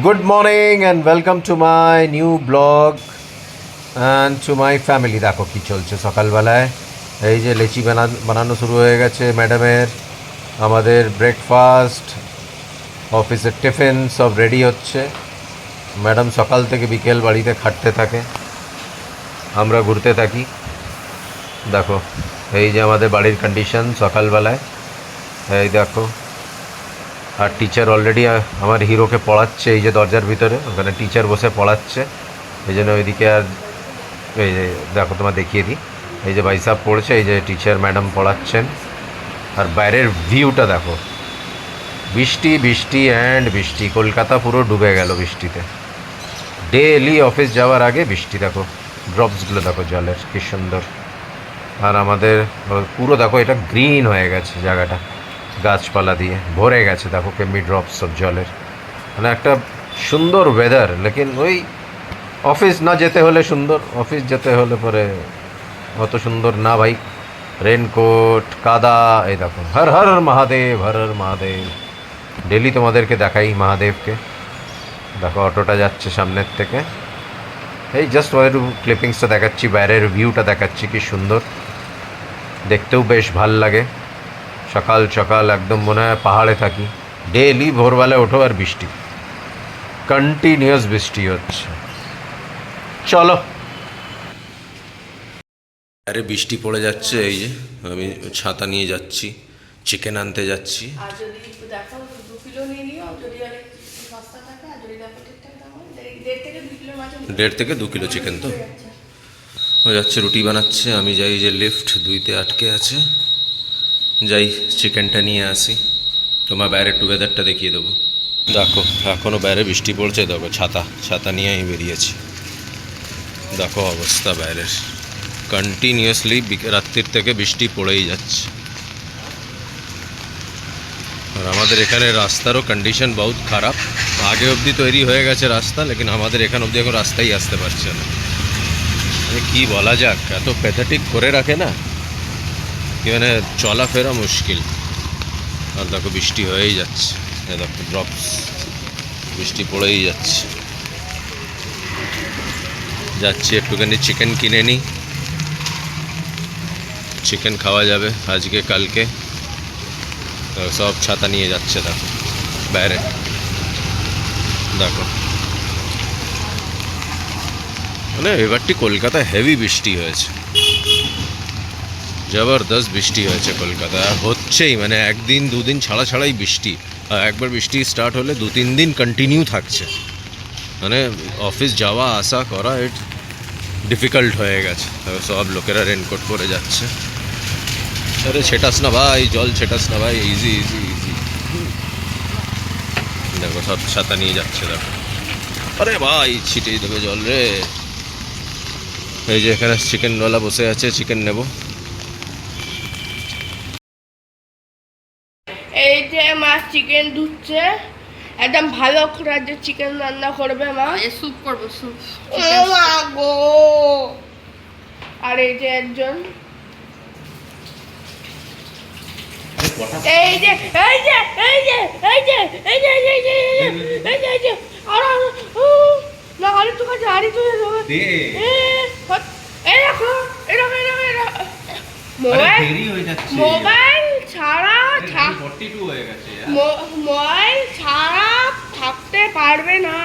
Good morning and welcome to my new blog and to my family দেখো কী চলছে সকালবেলায়। এই যে লেচি বানা বানানো শুরু হয়ে গেছে ম্যাডামের। আমাদের ব্রেকফাস্ট অফিসের টিফিন সব রেডি হচ্ছে। ম্যাডাম সকাল থেকে বিকেল বাড়িতে খাটতে থাকে। আমরা ঘুরতে থাকি। দেখো, এই যে আমাদের বাড়ির কন্ডিশন সকালবেলায়। এই দেখো আর টিচার অলরেডি আমার হিরোকে পড়াচ্ছে এই যে দরজার ভিতরে, ওখানে টিচার বসে পড়াচ্ছে। এই জন্য ওইদিকে আর, এই যে, দেখো তোমার দেখিয়ে দিই। এই যে ভাইসাব পড়ছে, এই যে টিচার ম্যাডাম পড়াচ্ছেন। আর বাইরের ভিউটা দেখো। বৃষ্টি বৃষ্টি অ্যান্ড বৃষ্টি, কলকাতা পুরো ডুবে গেল বৃষ্টিতে। ডেলি অফিস যাওয়ার আগে বৃষ্টি, দেখো ড্রপসগুলো দেখো জলের, কি সুন্দর। আর আমাদের, পুরো দেখো, এটা গ্রিন হয়ে গেছে জায়গাটা। গাছপালা দিয়ে ভরে গেছে, দেখো, কেমনি ড্রপস সব জলের। মানে একটা সুন্দর ওয়েদার লেকিন ওই অফিস না যেতে হলে সুন্দর অফিস যেতে হলে পরে অত সুন্দর না ভাই। রেনকোট কাদা, এই দেখো, হর হর মহাদেব, হর হর মহাদেব। ডেলি তোমাদেরকে দেখাই মহাদেবকে। দেখো, অটোটা যাচ্ছে সামনের থেকে। এই জাস্ট ওদের ক্লিপিংসটা দেখাচ্ছি, বাইরের ভিউটা দেখাচ্ছি, কি সুন্দর। দেখতেও বেশ ভালো লাগে। সকাল সকাল একদম মনে হয় পাহাড়ে থাকি। ডেলি ভোরবেলায় ওঠো আর বৃষ্টি। কন্টিনিউয়াস বৃষ্টি হচ্ছে। চলো। আরে বৃষ্টি পড়ে যাচ্ছে এই যে আমি ছাতা নিয়ে যাচ্ছি চিকেন আনতে যাচ্ছি। আর যদি দেখো দু কিলো নিয়ে নিও যদি অনেক সস্তা থাকে আর যদি দেখো ঠিকঠাক দাম দেড়- থেকে দু কিলো চিকেন তো। হয়ে যাচ্ছে। হয়ে যাচ্ছে রুটি বানাচ্ছে আমি যাই যে লিফট দুইতে আটকে আছে। যাই, চিকেনটা নিয়ে আসি। তোমার বাইরে একটু ওয়েদারটা দেখিয়ে দেবো। দেখো এখনও বাইরে বৃষ্টি পড়ছে, দেখো, ছাতা ছাতা নিয়ে আমি বেরিয়েছি। দেখো অবস্থা বাইরের। কন্টিনিউয়াসলি রাত্রির থেকে বৃষ্টি পড়েই যাচ্ছে। আর আমাদের এখানে রাস্তারও কন্ডিশন বহুত খারাপ। আগে অবধি তৈরি হয়ে গেছে রাস্তা, লেকিন আমাদের এখানে অবধি এখন রাস্তাই আসতে পারছে না। কি বলা যাক, এত প্যাথেটিক করে রাখে না। মানে চলাফেরা মুশকিল। আর দেখো বৃষ্টি হয়েই যাচ্ছে। দেখো ড্রপস বৃষ্টি পড়েই যাচ্ছে। যাচ্ছি একটুখানি চিকেন কিনে নিই। চিকেন খাওয়া যাবে আজকে, কালকে। সব ছাতা নিয়ে যাচ্ছে দেখো, বাইরে। দেখো। মানে এবারটি কলকাতায় হেভি বৃষ্টি হয়েছে। জবরদস্ত বৃষ্টি হয়েছে কলকাতায় আর হচ্ছেই মানে একদিন, দুদিন ছাড়া ছাড়াই বৃষ্টি। আর একবার বৃষ্টি স্টার্ট হলে দু তিন দিন কন্টিনিউ থাকছে। মানে অফিস যাওয়া, আসা, করা ইট ডিফিকাল্ট হয়ে গেছে। সব লোকেরা রেনকোট পরে যাচ্ছে। আরে ছেটাস না ভাই, জল ছেটাস না ভাই ইজি ইজি ইজি দেখো, সব ছাতা নিয়ে যাচ্ছে, দেখো। আরে ভাই ছিটিয়ে দেবে জল রে। এই যে এখানে চিকেনওয়ালা বসে আছে চিকেন নেব এই যে মা চিকেন ধুচ্ছে একদম ভালো করে যে চিকেন রান্না করবে মা এ স্যুপ করব স্যুপ ও মা গো আর এই যে একজন এই যে এই যে এই যে এই যে এই যে এই যে এই যে এই যে এই যে আর আর, না আরে তো কাছে আরে তো দে এই দেখো এরকম এরকম এরকম মোবাইল মোবাইল 42 হয়ে গেছে। মই ছাড়া থাকতে পারবে না।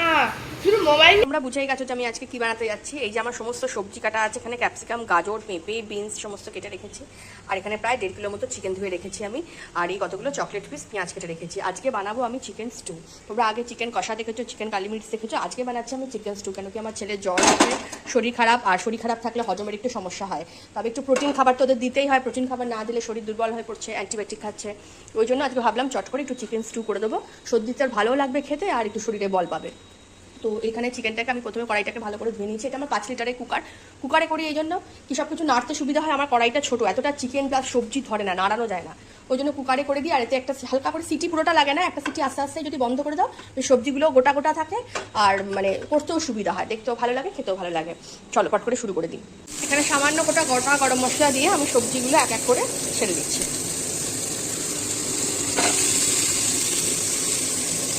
শুধু মোবাইল তোমরা বুঝেই গেছো যে আমি আজকে কি বানাতে যাচ্ছি। এই যে আমার সমস্ত সবজি কাটা আছে, এখানে ক্যাপসিকাম গাজর, পেঁপে বিনস সমস্ত কেটে রেখেছি। আর এখানে প্রায় দেড় কিলো মতো চিকেন ধুয়ে রেখেছি আমি। আর এই কতগুলো চকলেট পিস পেঁয়াজ কেটে রেখেছি। আজকে বানাবো আমি চিকেন স্টু তোমরা আগে চিকেন কষা দেখেছ চিকেন কালি মির্চ দেখেছ? আজকে বানাচ্ছি আমি চিকেন স্টু কেন কি আমার ছেলের জ্বর আছে, শরীর খারাপ। আর শরীর খারাপ থাকলে হজমের একটু সমস্যা হয়। তবে একটু প্রোটিন খাবার তো ওদের দিতেই হয়। প্রোটিন খাবার না দিলে শরীর দুর্বল হয়ে পড়ছে অ্যান্টিবায়োটিক খাচ্ছে। ওই জন্য আজকে ভাবলাম চট করে একটু চিকেন স্টু করে দেবো। সর্দিতে ভালোও লাগবে খেতে, আর একটু শরীরে বল পাবে। তো এখানে চিকেনটাকে আমি প্রথমে কড়াইটাকে ভালো করে ধুয়ে নিয়েছি। এটা আমার পাঁচ লিটারের কুকার কুকারে করি এই জন্য কি সব কিছু নাড়তে সুবিধা হয়? আমার কড়াইটা ছোটো, এতটা চিকেন প্লাস সবজি ধরে না, নাড়ানো যায় না। ওই জন্য কুকারে করে দিই, আর এতে একটা হালকা করে সিটি পুরোটা লাগে না, একটা সিটি আস্তে আস্তে যদি বন্ধ করে দাও সবজিগুলো গোটা গোটা থাকে, আর মানে করতেও সুবিধা হয়। দেখতেও ভালো লাগে, খেতেও ভালো লাগে। চলো, পট করে শুরু করে দিই। এখানে সামান্য গোটা গোটা গরম মশলা দিয়ে আমি সবজিগুলো এক এক করে ছেড়ে দিচ্ছি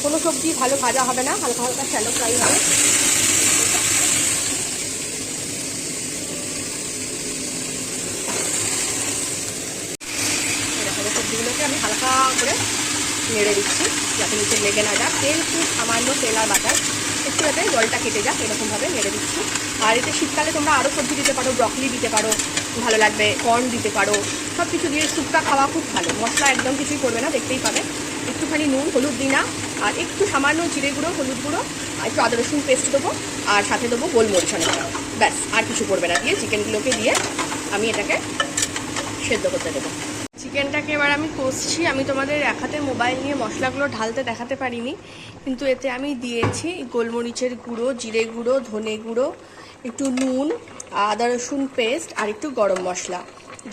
কোনো সবজি ভালো ভাজা হবে না, হালকা হালকা শ্যালো ফ্রাই হবে। সবজিগুলোকে আমি হালকা করে নেড়ে দিচ্ছি, যাতে নিচে লেগে না যাক তেল খুব সামান্য তেল আর বাটার। একটু যাতে জলটা কেটে যাক এরকমভাবে নেড়ে দিচ্ছি। আর এতে শীতকালে তোমরা আরও সবজি দিতে পারো ব্রকলি দিতে পারো, ভালো লাগবে কর্ন দিতে পারো। সব কিছু দিয়ে স্যুপটা খাওয়া খুব ভালো। মশলা একদম কিছুই করবে না, দেখতেই পাবে। একটুখানি নুন, হলুদ দিই না। আর একটু সামান্য জিরে গুঁড়ো, হলুদ গুঁড়ো, আর একটু আদা রসুন পেস্ট দেবো, আর সাথে দেবো গোলমরিচ অনেক ব্যাস, আর কিছু করবে না, দিয়ে চিকেনগুলোকে দিয়ে আমি এটাকে সেদ্ধ করতে দেবো। চিকেনটাকে এবার আমি কষছি। আমি তোমাদের এক হাতে মোবাইল নিয়ে মশলাগুলো ঢালতে দেখাতে পারিনি, কিন্তু এতে আমি দিয়েছি গোলমরিচের গুঁড়ো, জিরে গুঁড়ো, ধনে গুঁড়ো, একটু নুন, আদা রসুন পেস্ট আর একটু গরম মশলা।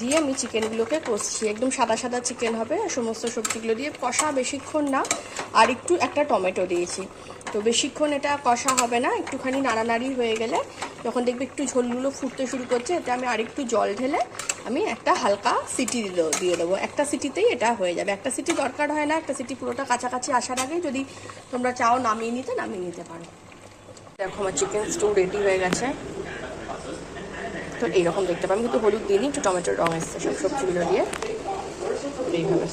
দিয়ে আমি চিকেনগুলোকে কষছি। একদম সাদা সাদা চিকেন হবে সমস্ত সবজিগুলো দিয়ে কষা বেশিক্ষণ না। আর একটু একটা টমেটো দিয়েছি। তো বেশিক্ষণ এটা কষা হবে না, একটুখানি নাড়ানাড়ি হয়ে গেলে যখন দেখবে একটু ঝোলগুলো ফুটতে শুরু করছে, এতে আমি আরেকটু জল ঢেলে আমি একটা হালকা সিটি দিল, দিয়ে দেবো। একটা সিটিতেই এটা হয়ে যাবে। একটা সিটি দরকার হয় না, একটা সিটি পুরোটা কাছাকাছি আসার আগে যদি তোমরা চাও নামিয়ে নিতে নামিয়ে নিতে পারো। দেখো, আমার চিকেন স্টু রেডি হয়ে গেছে। তো এইরকম দেখতে পাবেন। কিন্তু হলুদ দিইনি একটু টমেটোর রং এসছে সব সবজিগুলো দিয়ে। এইভাবে।